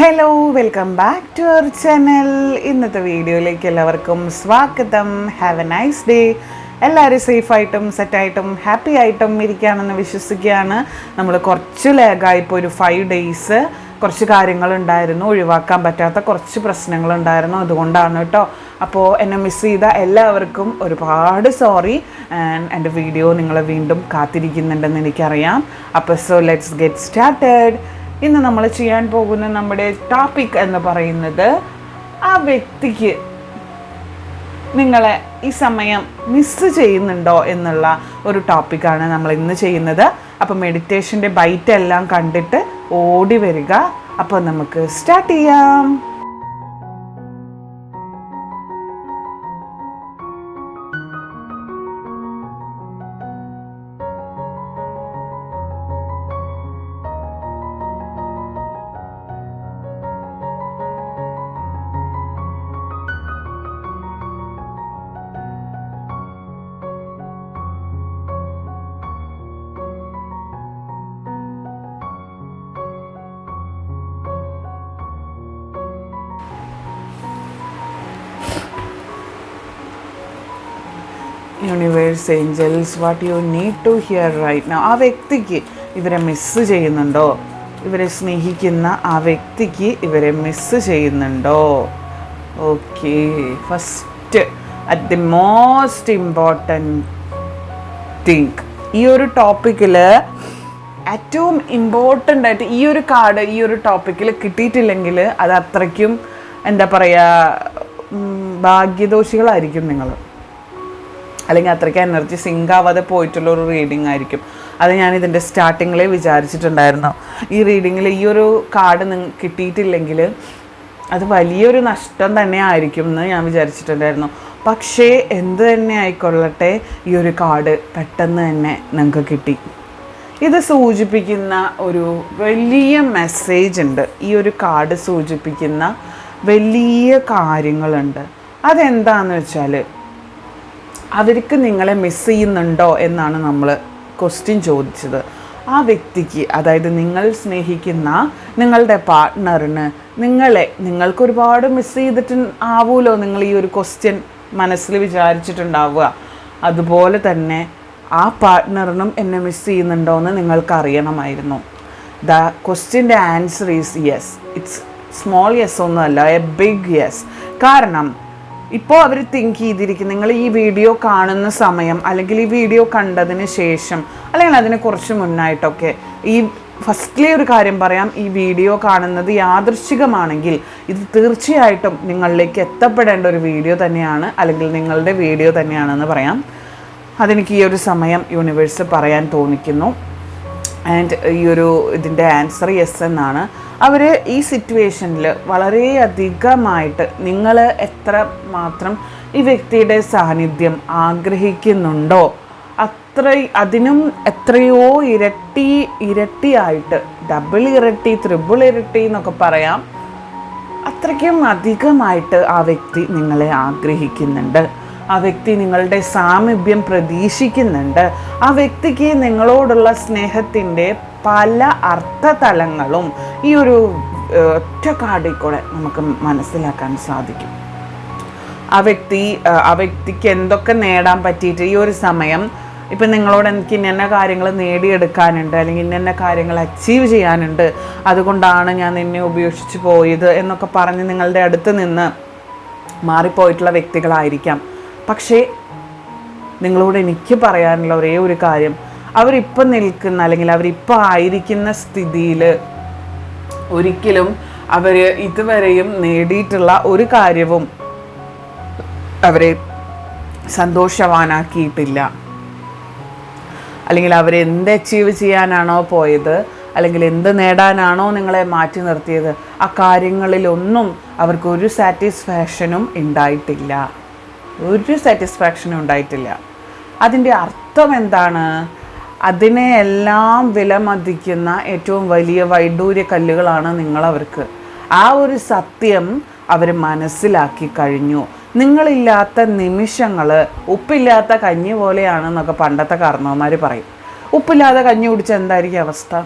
Hello welcome back to our channel ഇന്നത്തെ വീഡിയോയിലേക്ക് എല്ലാവർക്കും സ്വാഗതം. ഹാവ് എ നൈസ് ഡേ എല്ലാവരും സേഫായിട്ടും സെറ്റായിട്ടും ഹാപ്പി ആയിട്ടും ഇരിക്കുകയാണെന്ന് വിശ്വസിക്കുകയാണ്. നമ്മൾ കുറച്ച് ലേഗായിപ്പോൾ ഒരു ഫൈവ് ഡേയ്സ് കുറച്ച് കാര്യങ്ങളുണ്ടായിരുന്നു ഒഴിവാക്കാൻ പറ്റാത്ത കുറച്ച് പ്രശ്നങ്ങളുണ്ടായിരുന്നു അതുകൊണ്ടാണ് കേട്ടോ. അപ്പോൾ എന്നെ മിസ് ചെയ്ത എല്ലാവർക്കും ഒരുപാട് സോറി എന്റെ വീഡിയോ നിങ്ങളെ വീണ്ടും കാത്തിരിക്കുന്നുണ്ടെന്ന് എനിക്കറിയാം. അപ്പോൾ സോ ലെറ്റ്സ് ഗെറ്റ് സ്റ്റാർട്ടഡ് ഇന്ന് നമ്മൾ ചെയ്യാൻ പോകുന്ന നമ്മുടെ ടോപ്പിക് എന്ന് പറയുന്നത് ആ വ്യക്തിക്ക് നിങ്ങളെ ഈ സമയം മിസ് ചെയ്യുന്നുണ്ടോ എന്നുള്ള ഒരു ടോപ്പിക്കാണ് നമ്മൾ ഇന്ന് ചെയ്യുന്നത്. അപ്പോൾ മെഡിറ്റേഷന്റെ ബൈറ്റ് എല്ലാം കണ്ടിട്ട് ഓടി വരിക. അപ്പോൾ നമുക്ക് സ്റ്റാർട്ട് ചെയ്യാം. Universe angels what you need to hear right ആ വ്യക്തിക്ക് ഇവരെ മിസ്സ് ചെയ്യുന്നുണ്ടോ? ഇവരെ സ്നേഹിക്കുന്ന ആ വ്യക്തിക്ക് ഇവരെ മിസ്സ് ചെയ്യുന്നുണ്ടോ? Okay first at the most important think ഈ ഒരു ടോപ്പിക്കിൽ ഏറ്റവും ഇമ്പോർട്ടന്റ് ആയിട്ട് ഈ ഒരു കാർഡ് ഈ ഒരു ടോപ്പിക്കിൽ കിട്ടിയിട്ടില്ലെങ്കിൽ അത് അത്രയ്ക്കും എന്താ പറയുക ഭാഗ്യദോഷികളായിരിക്കും നിങ്ങൾ അല്ലെങ്കിൽ അത്രയ്ക്ക് എനർജി സിങ്ക് ആവാതെ പോയിട്ടുള്ള ഒരു റീഡിംഗ് ആയിരിക്കും. അത് ഞാൻ ഇതിന്റെ സ്റ്റാർട്ടിങ്ങിലേ വിചാരിച്ചിട്ടുണ്ടായിരുന്നു. ഈ റീഡിങ്ങിൽ ഈ ഒരു കാർഡ് നിങ്ങൾ കിട്ടിയിട്ടില്ലെങ്കിൽ അത് വലിയൊരു നഷ്ടം തന്നെ ആയിരിക്കും എന്ന് ഞാൻ വിചാരിച്ചിട്ടുണ്ടായിരുന്നു. പക്ഷേ എന്ത് തന്നെ ആയിക്കൊള്ളട്ടെ ഈ ഒരു കാർഡ് പെട്ടെന്ന് തന്നെ നിങ്ങൾക്ക് കിട്ടി. ഇത് സൂചിപ്പിക്കുന്ന ഒരു വലിയ മെസ്സേജ് ഉണ്ട്. ഈ ഒരു കാർഡ് സൂചിപ്പിക്കുന്ന വലിയ കാര്യങ്ങളുണ്ട്. അതെന്താണെന്ന് വെച്ചാൽ അവർക്ക് നിങ്ങളെ മിസ് ചെയ്യുന്നുണ്ടോ എന്നാണ് നമ്മൾ ക്വസ്റ്റ്യൻ ചോദിച്ചത്. ആ വ്യക്തിക്ക് അതായത് നിങ്ങൾ സ്നേഹിക്കുന്ന നിങ്ങളുടെ പാർട്ട്ണറിന് നിങ്ങളെ നിങ്ങൾക്ക് ഒരുപാട് മിസ് ചെയ്തിട്ട് ആവുമല്ലോ നിങ്ങൾ ഈ ഒരു ക്വസ്റ്റ്യൻ മനസ്സിൽ വിചാരിച്ചിട്ടുണ്ടാവുക. അതുപോലെ തന്നെ ആ പാർട്ട്ണറിനും എന്നെ മിസ് ചെയ്യുന്നുണ്ടോ എന്ന് നിങ്ങൾക്ക് അറിയണമായിരുന്നു. The ക്വസ്റ്റ്യന്റെ answer is yes it's small yes ഒന്നുമല്ല എ ബിഗ് യെസ് കാരണം ഇപ്പോൾ അവർ തിങ്ക് ചെയ്തിരിക്കും. നിങ്ങൾ ഈ വീഡിയോ കാണുന്ന സമയം അല്ലെങ്കിൽ ഈ വീഡിയോ കണ്ടതിന് ശേഷം അല്ലെങ്കിൽ അതിന് കുറച്ച് മുന്നായിട്ടൊക്കെ ഈ ഫസ്റ്റ്ലി ഒരു കാര്യം പറയാം. ഈ വീഡിയോ കാണുന്നത് യാദൃശ്ചികമാണെങ്കിൽ ഇത് തീർച്ചയായിട്ടും നിങ്ങളിലേക്ക് എത്തപ്പെടേണ്ട ഒരു വീഡിയോ തന്നെയാണ് അല്ലെങ്കിൽ നിങ്ങളുടെ വീഡിയോ തന്നെയാണെന്ന് പറയാം. അതെനിക്ക് ഈ ഒരു സമയം യൂണിവേഴ്സ് പറയാൻ തോന്നിക്കുന്നു. ആൻഡ് ഈ ഒരു ഇതിന്റെ ആൻസർ യെസ് എന്നാണ്. അവർ ഈ സിറ്റുവേഷനിൽ വളരെയധികമായിട്ട് നിങ്ങൾ എത്ര മാത്രം ഈ വ്യക്തിയുടെ സാന്നിധ്യം ആഗ്രഹിക്കുന്നുണ്ടോ അത്ര അതിനും എത്രയോ ഇരട്ടി ഇരട്ടിയായിട്ട് ഡബിൾ ഇരട്ടി ത്രിബിൾ ഇരട്ടി എന്നൊക്കെ പറയാം അത്രയ്ക്കും അധികമായിട്ട് ആ വ്യക്തി നിങ്ങളെ ആഗ്രഹിക്കുന്നുണ്ട്. ആ വ്യക്തി നിങ്ങളുടെ സാമീപ്യം പ്രതീക്ഷിക്കുന്നുണ്ട്. ആ വ്യക്തിക്ക് നിങ്ങളോടുള്ള സ്നേഹത്തിന്റെ പല അർത്ഥതലങ്ങളും ഈ ഒരു ഒറ്റ കാർഡിൽ കൂടെ നമുക്ക് മനസ്സിലാക്കാൻ സാധിക്കും. ആ വ്യക്തി ആ വ്യക്തിക്ക് എന്തൊക്കെ നേടാൻ പറ്റിയിട്ട് ഈ ഒരു സമയം ഇപ്പം നിങ്ങളോട് എനിക്ക് ഇന്ന കാര്യങ്ങൾ നേടിയെടുക്കാനുണ്ട് അല്ലെങ്കിൽ ഇന്ന കാര്യങ്ങൾ അച്ചീവ് ചെയ്യാനുണ്ട് അതുകൊണ്ടാണ് ഞാൻ നിന്നെ ഉപേക്ഷിച്ച് പോയത് എന്നൊക്കെ പറഞ്ഞ് നിങ്ങളുടെ അടുത്ത് നിന്ന് മാറിപ്പോയിട്ടുള്ള വ്യക്തികളായിരിക്കാം. പക്ഷേ നിങ്ങളോട് എനിക്ക് പറയാനുള്ള ഒരേ ഒരു കാര്യം. അവരിപ്പം നിൽക്കുന്ന അല്ലെങ്കിൽ അവരിപ്പോൾ ആയിരിക്കുന്ന സ്ഥിതിയിൽ ഒരിക്കലും അവർ ഇതുവരെയും നേടിയിട്ടുള്ള ഒരു കാര്യവും അവരെ സന്തോഷവാനാക്കിയിട്ടില്ല. അല്ലെങ്കിൽ അവർ എന്ത് അച്ചീവ് ചെയ്യാനാണോ പോയത് അല്ലെങ്കിൽ എന്ത് നേടാനാണോ നിങ്ങളെ മാറ്റി നിർത്തിയത് ആ കാര്യങ്ങളിലൊന്നും അവർക്കൊരു സാറ്റിസ്ഫാക്ഷനും ഉണ്ടായിട്ടില്ല. ഒരു സാറ്റിസ്ഫാക്ഷനും ഉണ്ടായിട്ടില്ല. അതിന്റെ അർത്ഥം എന്താണ്? അതിനെ എല്ലാം വിലമതിക്കുന്ന ഏറ്റവും വലിയ വൈഡൂര്യ കല്ലുകളാണ് നിങ്ങളവർക്ക്. ആ ഒരു സത്യം അവർ മനസ്സിലാക്കി കഴിഞ്ഞു. നിങ്ങളില്ലാത്ത നിമിഷങ്ങൾ ഉപ്പില്ലാത്ത കഞ്ഞി പോലെയാണെന്നൊക്കെ പണ്ടത്തെ കാരണവന്മാർ പറയും. ഉപ്പില്ലാതെ കഞ്ഞി കുടിച്ച എന്തായിരിക്കും അവസ്ഥ?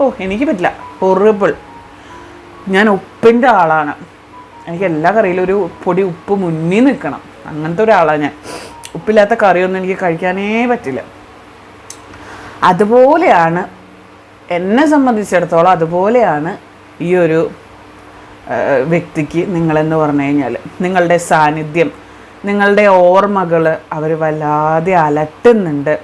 ഓ എനിക്ക് പറ്റില്ല. ഹൊറിബിൾ ഞാൻ ഉപ്പിന്റെ ആളാണ്. എനിക്ക് എല്ലാ കറിയിലും ഒരു പൊടി ഉപ്പ് മുന്നിൽ നിൽക്കണം. അങ്ങനത്തെ ഒരാളാണ് ഞാൻ. ഉപ്പില്ലാത്ത കറിയൊന്നും എനിക്ക് കഴിക്കാനേ പറ്റില്ല. അതുപോലെയാണ് എന്നെ സംബന്ധിച്ചിടത്തോളം അതുപോലെയാണ് ഈ ഒരു വ്യക്തിക്ക് നിങ്ങളെന്ന് പറഞ്ഞു കഴിഞ്ഞാൽ നിങ്ങളുടെ സാന്നിധ്യം നിങ്ങളുടെ ഓർമ്മകൾ അവർ വല്ലാതെ അലട്ടുന്നുണ്ട്.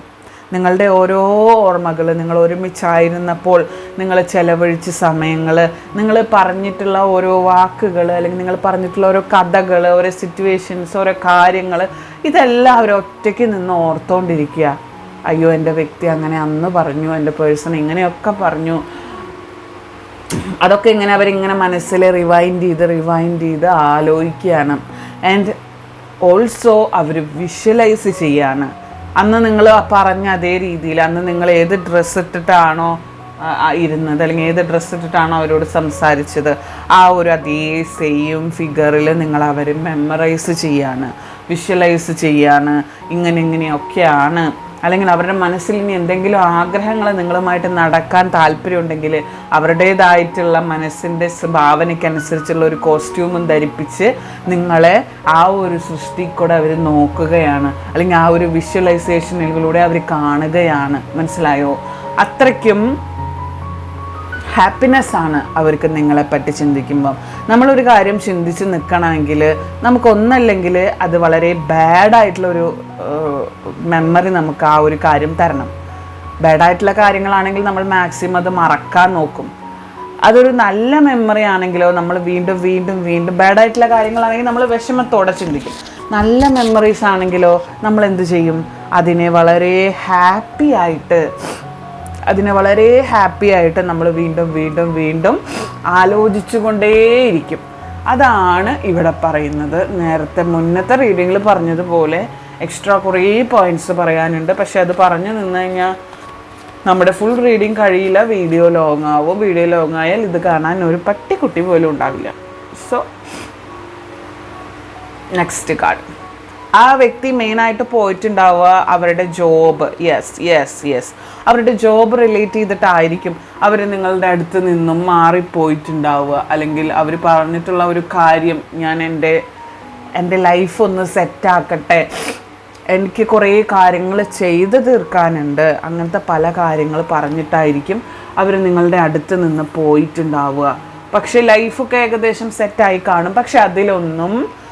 നിങ്ങളുടെ ഓരോ ഓർമ്മകൾ നിങ്ങൾ ഒരുമിച്ചായിരുന്നപ്പോൾ നിങ്ങൾ ചെലവഴിച്ച സമയങ്ങൾ നിങ്ങൾ പറഞ്ഞിട്ടുള്ള ഓരോ വാക്കുകൾ അല്ലെങ്കിൽ നിങ്ങൾ പറഞ്ഞിട്ടുള്ള ഓരോ കഥകൾ ഓരോ സിറ്റുവേഷൻസ് ഓരോ കാര്യങ്ങൾ ഇതെല്ലാം അവർ ഒറ്റയ്ക്ക് നിന്ന് ഓർത്തുകൊണ്ടിരിക്കുക അയ്യോ എന്റെ വ്യക്തി അങ്ങനെ അന്ന് പറഞ്ഞു എന്റെ പേഴ്സൺ ഇങ്ങനെയൊക്കെ പറഞ്ഞു. അതൊക്കെ ഇങ്ങനെ അവരിങ്ങനെ മനസ്സിൽ റിവൈൻഡ് ചെയ്ത് റിവൈൻഡ് ചെയ്ത് ആലോചിക്കുകയാണ്. ആൻഡ് ഓൾസോ അവർ വിഷ്വലൈസ് ചെയ്യാണ്. അന്ന് നിങ്ങൾ പറഞ്ഞ അതേ രീതിയിൽ അന്ന് നിങ്ങൾ ഏത് ഡ്രസ്സ് ഇട്ടിട്ടാണോ ഇരുന്നത്? അല്ലെങ്കിൽ ഏത് ഡ്രസ്സ് ഇട്ടിട്ടാണോ അവരോട് സംസാരിച്ചത്? ആ ഒരു അതേ സെയിം ഫിഗറിൽ നിങ്ങൾ അവർ മെമ്മറൈസ് ചെയ്യാണ് വിഷ്വലൈസ് ചെയ്യാണ് ഇങ്ങനെ ഇങ്ങനെയൊക്കെയാണ് അല്ലെങ്കിൽ അവരുടെ മനസ്സിൽ ഇനി എന്തെങ്കിലും ആഗ്രഹങ്ങൾ നിങ്ങളുമായിട്ട് നടക്കാൻ താല്പര്യമുണ്ടെങ്കിൽ അവരുടേതായിട്ടുള്ള മനസ്സിന്റെ ഭാവനയ്ക്കനുസരിച്ചുള്ള ഒരു കോസ്റ്റ്യൂമും ധരിപ്പിച്ച് നിങ്ങളെ ആ ഒരു സൃഷ്ടിക്കൂടെ അവർ നോക്കുകയാണ്. അല്ലെങ്കിൽ ആ ഒരു വിഷ്വലൈസേഷനിലൂടെ അവർ കാണുകയാണ്. മനസ്സിലായോ? അത്രയ്ക്കും ഹാപ്പിനെസ് ആണ് അവർക്ക് നിങ്ങളെപ്പറ്റി ചിന്തിക്കുമ്പം. നമ്മളൊരു കാര്യം ചിന്തിച്ച് നിൽക്കണമെങ്കിൽ നമുക്കൊന്നല്ലെങ്കിൽ അത് വളരെ ബാഡായിട്ടുള്ളൊരു മെമ്മറി നമുക്ക് ആ ഒരു കാര്യം തരണം. ബാഡായിട്ടുള്ള കാര്യങ്ങളാണെങ്കിൽ നമ്മൾ മാക്സിമം അത് മറക്കാൻ നോക്കും. അതൊരു നല്ല മെമ്മറി ആണെങ്കിലോ നമ്മൾ വീണ്ടും വീണ്ടും വീണ്ടും ബാഡായിട്ടുള്ള കാര്യങ്ങളാണെങ്കിൽ നമ്മൾ വിഷമത്തോടെ ചിന്തിക്കും. നല്ല മെമ്മറീസ് ആണെങ്കിലോ നമ്മൾ എന്ത് ചെയ്യും? അതിനെ വളരെ ഹാപ്പി ആയിട്ട് അതിനെ വളരെ ഹാപ്പി ആയിട്ട് നമ്മൾ വീണ്ടും വീണ്ടും വീണ്ടും ആലോചിച്ചുകൊണ്ടേയിരിക്കും. അതാണ് ഇവിടെ പറയുന്നത്. നേരത്തെ മുന്നത്തെ റീഡിങ്ങിൽ പറഞ്ഞതുപോലെ എക്സ്ട്രാ കുറേ പോയിന്റ്സ് പറയാനുണ്ട്. പക്ഷെ അത് പറഞ്ഞു നിന്ന് കഴിഞ്ഞാൽ നമ്മുടെ ഫുൾ റീഡിങ് കഴിയില്ല. വീഡിയോ ലോങ് ആവും. വീഡിയോ ലോങ് ആയാൽ ഇത് കാണാൻ ഒരു പട്ടിക്കുട്ടി പോലും ഉണ്ടാവില്ല. സോ നെക്സ്റ്റ് കാർഡ് ആ വ്യക്തി മെയിനായിട്ട് പോയിട്ടുണ്ടാവുക അവരുടെ ജോബ് യെസ് യെസ് യെസ് അവരുടെ ജോബ് റിലേറ്റ് ചെയ്തിട്ടായിരിക്കും അവർ നിങ്ങളുടെ അടുത്ത് നിന്നും മാറിപ്പോയിട്ടുണ്ടാവുക. അല്ലെങ്കിൽ അവർ പറഞ്ഞിട്ടുള്ള ഒരു കാര്യം ഞാൻ എന്റെ എന്റെ ലൈഫ് ഒന്ന് സെറ്റാക്കട്ടെ എനിക്ക് കുറേ കാര്യങ്ങൾ ചെയ്തു തീർക്കാനുണ്ട്. അങ്ങനത്തെ പല കാര്യങ്ങൾ പറഞ്ഞിട്ടായിരിക്കും അവർ നിങ്ങളുടെ അടുത്ത് നിന്ന് പോയിട്ടുണ്ടാവുക. പക്ഷേ ലൈഫൊക്കെ ഏകദേശം സെറ്റായി കാണും. പക്ഷെ അതിലൊന്നും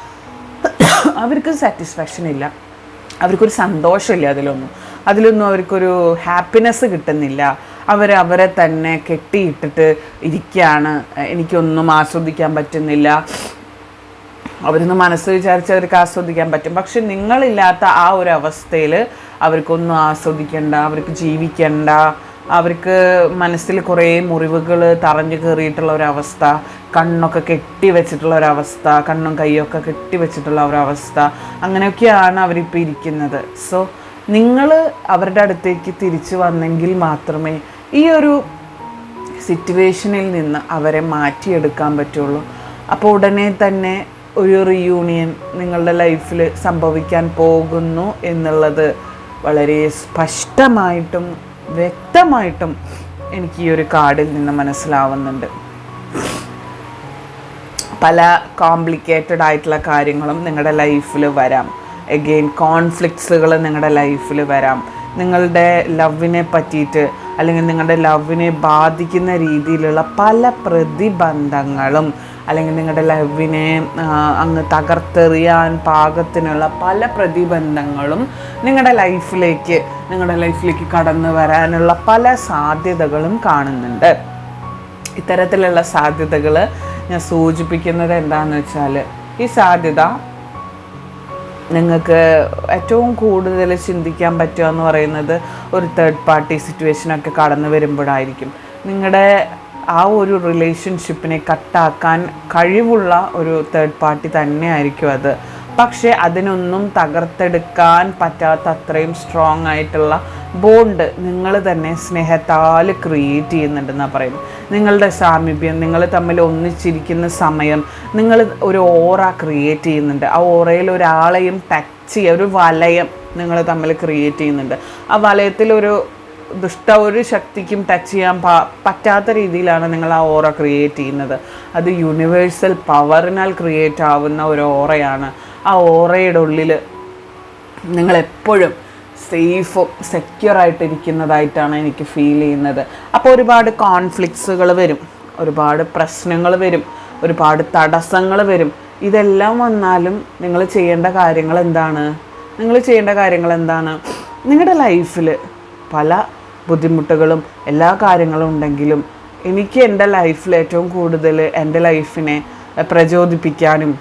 അവർക്ക് സാറ്റിസ്ഫാക്ഷൻ ഇല്ല. അവർക്കൊരു സന്തോഷമില്ല അതിലൊന്നും. അതിലൊന്നും അവർക്കൊരു ഹാപ്പിനെസ് കിട്ടുന്നില്ല. അവർ അവരെ തന്നെ കെട്ടിയിട്ടിട്ട് ഇരിക്കുകയാണ്. എനിക്കൊന്നും ആസ്വദിക്കാൻ പറ്റുന്നില്ല. അവരൊന്ന് മനസ്സ് വിചാരിച്ച് അവർക്ക് ആസ്വദിക്കാൻ പറ്റും. പക്ഷെ നിങ്ങളില്ലാത്ത ആ ഒരു അവസ്ഥയിൽ അവർക്കൊന്നും ആസ്വദിക്കണ്ട അവർക്ക് ജീവിക്കണ്ട. അവർക്ക് മനസ്സിൽ കുറേ മുറിവുകൾ തറഞ്ഞു കയറിയിട്ടുള്ള ഒരവസ്ഥ കണ്ണൊക്കെ കെട്ടി വെച്ചിട്ടുള്ള ഒരവസ്ഥ കണ്ണും കൈയൊക്കെ കെട്ടി വെച്ചിട്ടുള്ള ഒരവസ്ഥ അങ്ങനെയൊക്കെയാണ് അവരിപ്പോൾ ഇരിക്കുന്നത്. സോ നിങ്ങൾ അവരുടെ അടുത്തേക്ക് തിരിച്ചു വന്നെങ്കിൽ മാത്രമേ ഈ ഒരു സിറ്റുവേഷനിൽ നിന്ന് അവരെ മാറ്റിയെടുക്കാൻ പറ്റുള്ളൂ. അപ്പോൾ ഉടനെ തന്നെ ഒരു റിയൂണിയൻ നിങ്ങളുടെ ലൈഫിൽ സംഭവിക്കാൻ പോകുന്നു എന്നുള്ളത് വളരെ സ്പഷ്ടമായിട്ടും വ്യക്തമായിട്ടും എനിക്ക് ഈ ഒരു കാർഡിൽ നിന്ന് മനസ്സിലാവുന്നുണ്ട്. പല കോംപ്ലിക്കേറ്റഡ് ആയിട്ടുള്ള കാര്യങ്ങളും നിങ്ങളുടെ ലൈഫിൽ വരാം. എഗെയിൻ കോൺഫ്ലിക്ട്സുകൾ നിങ്ങളുടെ ലൈഫിൽ വരാം. നിങ്ങളുടെ ലവിനെ പറ്റിയിട്ട് അല്ലെങ്കിൽ നിങ്ങളുടെ ലവിനെ ബാധിക്കുന്ന രീതിയിലുള്ള പല പ്രതിബന്ധങ്ങളും അല്ലെങ്കിൽ നിങ്ങളുടെ ലവിനെ അങ്ങ് തകർത്തെറിയാൻ പാകത്തിനുള്ള പല പ്രതിബന്ധങ്ങളും നിങ്ങളുടെ ലൈഫിലേക്ക് നിങ്ങളുടെ ലൈഫിലേക്ക് കടന്നു വരാനുള്ള പല സാധ്യതകളും കാണുന്നുണ്ട്. ഇത്തരത്തിലുള്ള സാധ്യതകൾ ഞാൻ സൂചിപ്പിക്കുന്നത് എന്താണെന്ന് വെച്ചാൽ ഈ സാധ്യത നിങ്ങൾക്ക് ഏറ്റവും കൂടുതൽ ചിന്തിക്കാൻ പറ്റുക എന്ന് പറയുന്നത് ഒരു തേർഡ് പാർട്ടി സിറ്റുവേഷനൊക്കെ കടന്നു വരുമ്പോഴായിരിക്കും. നിങ്ങളുടെ ആ ഒരു റിലേഷൻഷിപ്പിനെ കട്ടാക്കാൻ കഴിവുള്ള ഒരു തേർഡ് പാർട്ടി തന്നെയായിരിക്കും അത്. പക്ഷേ അതിനൊന്നും തകർത്തെടുക്കാൻ പറ്റാത്ത അത്രയും സ്ട്രോങ് ആയിട്ടുള്ള ബോണ്ട് നിങ്ങൾ തന്നെ സ്നേഹത്താൽ ക്രിയേറ്റ് ചെയ്യുന്നുണ്ടെന്നാണ് പറയുന്നത്. നിങ്ങളുടെ സാമീപ്യം നിങ്ങൾ തമ്മിൽ ഒന്നിച്ചിരിക്കുന്ന സമയം നിങ്ങൾ ഒരു ഓറ ക്രിയേറ്റ് ചെയ്യുന്നുണ്ട്. ആ ഓറയിൽ ഒരാളെയും ടച്ച് ചെയ്യുക ഒരു വലയം നിങ്ങൾ തമ്മിൽ ക്രിയേറ്റ് ചെയ്യുന്നുണ്ട്. ആ വലയത്തിൽ ഒരു ദുഷ്ട ഒരു ശക്തിക്കും ടച്ച് ചെയ്യാൻ പാ പറ്റാത്ത രീതിയിലാണ് നിങ്ങൾ ആ ഓറ ക്രിയേറ്റ് ചെയ്യുന്നത്. അത് യൂണിവേഴ്സൽ പവറിനാൽ ക്രിയേറ്റ് ആവുന്ന ഒരു ഓറയാണ് ആ ഓറയുടെ ഉള്ളിൽ നിങ്ങളെപ്പോഴും സേഫും സെക്യൂർ ആയിട്ടിരിക്കുന്നതായിട്ടാണ് എനിക്ക് ഫീൽ ചെയ്യുന്നത്. അപ്പോൾ ഒരുപാട് കോൺഫ്ലിക്ട്സുകൾ വരും. ഒരുപാട് പ്രശ്നങ്ങൾ വരും. ഒരുപാട് തടസ്സങ്ങൾ വരും. ഇതെല്ലാം വന്നാലും നിങ്ങൾ ചെയ്യേണ്ട കാര്യങ്ങൾ എന്താണ്? നിങ്ങൾ ചെയ്യേണ്ട കാര്യങ്ങൾ എന്താണ്? നിങ്ങളുടെ ലൈഫിൽ പല ബുദ്ധിമുട്ടുകളും എല്ലാ കാര്യങ്ങളും ഉണ്ടെങ്കിലും എനിക്ക് എന്റെ ലൈഫിൽ ഏറ്റവും കൂടുതൽ എന്റെ ലൈഫിനെ പ്രചോദിപ്പിക്കാനും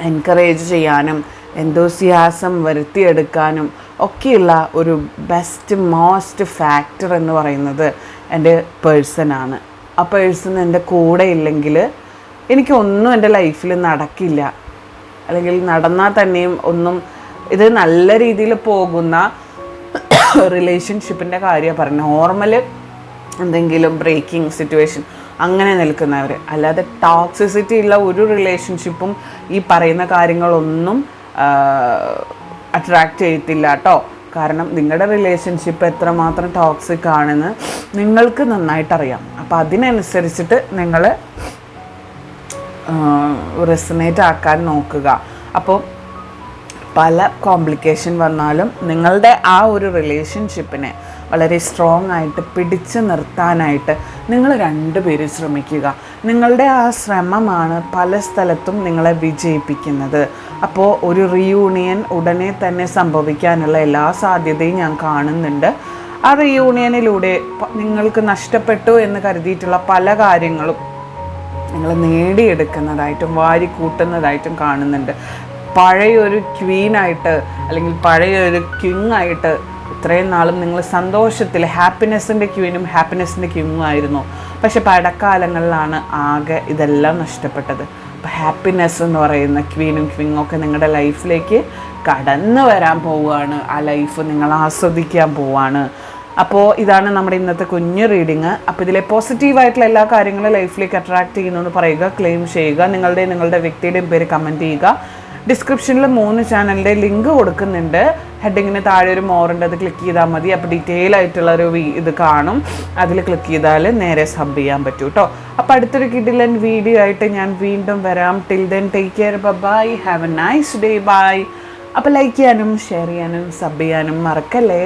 എൻകറേജ് ചെയ്യാനും എന്തോസിയാസം വരുത്തിയെടുക്കാനും ഒക്കെയുള്ള ഒരു ബെസ്റ്റ് മോസ്റ്റ് ഫാക്ടർ എന്ന് പറയുന്നത് എന്റെ പേഴ്സണാണ് ആ പേഴ്സൺ എന്റെ കൂടെ ഇല്ലെങ്കിൽ എനിക്കൊന്നും എന്റെ ലൈഫിൽ നടക്കില്ല. അല്ലെങ്കിൽ നടന്നാൽ തന്നെയും ഒന്നും ഇത് നല്ല രീതിയിൽ പോകുന്ന റിലേഷൻഷിപ്പിന്റെ കാര്യമാണ് പറഞ്ഞത് നോർമൽ എന്തെങ്കിലും ബ്രേക്കിംഗ് സിറ്റുവേഷൻ അങ്ങനെ നിൽക്കുന്നവർ. അല്ലാതെ ടോക്സിസിറ്റി ഉള്ള ഒരു റിലേഷൻഷിപ്പും ഈ പറയുന്ന കാര്യങ്ങളൊന്നും അട്രാക്റ്റ് ചെയ്യത്തില്ല കേട്ടോ കാരണം നിങ്ങളുടെ റിലേഷൻഷിപ്പ് എത്രമാത്രം ടോക്സിക് ആണെന്ന് നിങ്ങൾക്ക് നന്നായിട്ട് അറിയാം അപ്പോൾ അതിനനുസരിച്ചിട്ട് നിങ്ങൾ റെസനേറ്റ് ആക്കാൻ നോക്കുക. അപ്പോൾ പല കോംപ്ലിക്കേഷൻ വന്നാലും നിങ്ങളുടെ ആ ഒരു റിലേഷൻഷിപ്പിനെ വളരെ സ്ട്രോങ് ആയിട്ട് പിടിച്ചു നിർത്താനായിട്ട് നിങ്ങൾ രണ്ടുപേരും ശ്രമിക്കുക. നിങ്ങളുടെ ആ ശ്രമമാണ് പല സ്ഥലത്തും നിങ്ങളെ വിജയിപ്പിക്കുന്നത്. അപ്പോൾ ഒരു റീയൂണിയൻ ഉടനെ തന്നെ സംഭവിക്കാനുള്ള എല്ലാ സാധ്യതയും ഞാൻ കാണുന്നുണ്ട്. ആ റീയൂണിയനിലൂടെ നിങ്ങൾക്ക് നഷ്ടപ്പെട്ടു എന്ന് കരുതിയിട്ടുള്ള പല കാര്യങ്ങളും നിങ്ങൾ നേടിയെടുക്കുന്നതായിട്ടും വാരി കൂട്ടുന്നതായിട്ടും കാണുന്നുണ്ട്. പഴയൊരു ക്വീനായിട്ട് അല്ലെങ്കിൽ പഴയൊരു കിങ് ആയിട്ട് ഇത്രയും നാളും നിങ്ങൾ സന്തോഷത്തിൽ ഹാപ്പിനെസ്സിന്റെ ക്യൂവിനും ഹാപ്പിനെസ്സിന്റെ ക്യൂവിനും ആയിരുന്നു. പക്ഷെ പഴക്കാലങ്ങളിലാണ് ആകെ ഇതെല്ലാം നഷ്ടപ്പെട്ടത്. അപ്പോൾ ഹാപ്പിനെസ് എന്ന് പറയുന്ന ക്വീനും ക്വിങ്ങും ഒക്കെ നിങ്ങളുടെ ലൈഫിലേക്ക് കടന്നു വരാൻ പോവുകയാണ്. ആ ലൈഫ് നിങ്ങൾ ആസ്വദിക്കാൻ പോവുകയാണ്. അപ്പോൾ ഇതാണ് നമ്മുടെ ഇന്നത്തെ കുഞ്ഞ് റീഡിങ് അപ്പോൾ ഇതിലെ പോസിറ്റീവായിട്ടുള്ള എല്ലാ കാര്യങ്ങളും ലൈഫിലേക്ക് അട്രാക്ട് ചെയ്യുന്നു എന്ന് പറയുക ക്ലെയിം ചെയ്യുക നിങ്ങളുടെ നിങ്ങളുടെ വ്യക്തിയുടെയും പേര് കമന്റ് ചെയ്യുക. ഡിസ്ക്രിപ്ഷനിൽ മൂന്ന് ചാനലിന്റെ ലിങ്ക് കൊടുക്കുന്നുണ്ട്. ഹെഡിങ്ങിന് താഴെ ഒരു മോറുണ്ട് അത് ക്ലിക്ക് ചെയ്താൽ മതി. അപ്പോൾ ഡീറ്റെയിൽ ആയിട്ടുള്ള ഒരു ഇത് കാണും. അതിൽ ക്ലിക്ക് ചെയ്താൽ നേരെ സബ് ചെയ്യാൻ പറ്റും കേട്ടോ അപ്പോൾ അടുത്തൊരു കിഡിലൻ വീഡിയോ ആയിട്ട് ഞാൻ വീണ്ടും വരാം. Till then take care bye have a nice day bye അപ്പോൾ ലൈക്ക് ചെയ്യാനും ഷെയർ ചെയ്യാനും സബ് ചെയ്യാനും മറക്കല്ലേ?